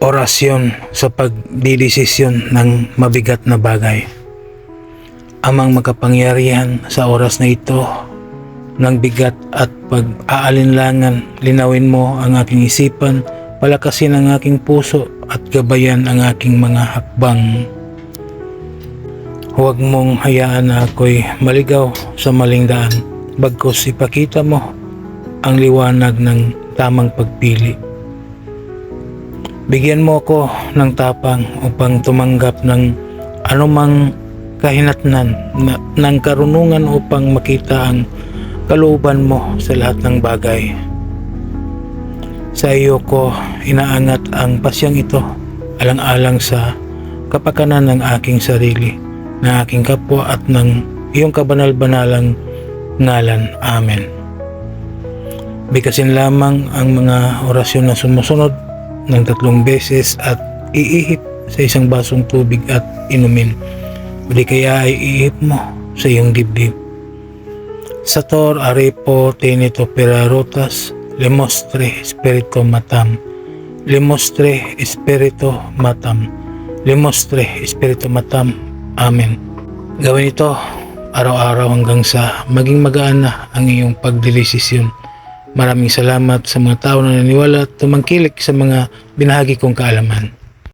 orasyon sa pagdidesisyon ng mabigat na bagay. Amang makapangyarihan sa oras na ito ng bigat at pag-aalinlangan, linawin mo ang aking isipan, palakasin ang aking puso at gabayan ang aking mga hakbang. Huwag mong hayaan na ako'y maligaw sa maling daan, bagkus ipakita mo ang liwanag ng tamang pagpili. Bigyan mo ako ng tapang upang tumanggap ng anumang kahinatnan na, ng karunungan upang makita ang kalooban mo sa lahat ng bagay. Sa iyo ko inaangat ang pasyang ito alang-alang sa kapakanan ng aking sarili, ng aking kapwa at ng iyong kabanal-banalang ngalan. Amen. Bigkasin lamang ang mga orasyon na sumusunod ng tatlong beses at iihip sa isang basong tubig at inumin. O kaya ay iihip mo sa iyong dibdib. Sator arepo tenito perarotas lemostre spirito matam lemostre spirito matam lemostre spirito matam Amen. Gawin ito araw-araw hanggang sa maging magaan na ang iyong pagdedesisyon. Maraming salamat sa mga tao na naniwala at tumangkilik sa mga binahagi kong kaalaman.